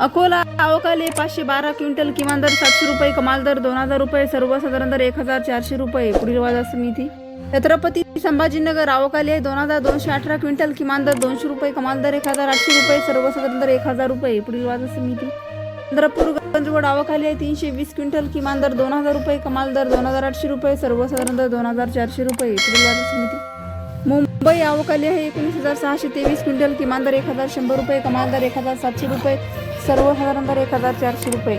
अकोला अवकाली पाचशे बारा क्विंटल किमान दर सातशे रुपये कमाल दर दोन हजार रुपये सर्वसाधारण दर एक हजार चारशे रुपये पुढील बाजार समिती छत्रपती संभाजीनगर अवकाली आहे दोन हजार दोनशे अठरा क्विंटल किमान दर दोनशे रुपये कमाल दर एक हजार आठशे रुपये सर्वसाधारण दर एक हजार रुपये पुढील बाजार समिती चंद्रपूर गंजवड अवकाली आहे तीनशे वीस क्विंटल किमान दर दोन हजार रुपये कमाल दर दोन हजार आठशे रुपये सर्वसाधारण दर दोन हजार चारशे रुपये पुढील बाजार समिती मुंबई अवकाली आहे एकोणीस हजार सहाशे तेवीस क्विंटल. किमान दर एक हजार शंभर रुपये कमाल दर एक हजार सातशे रुपये सर्वसाधारण दर एक हजार चारशे रुपये.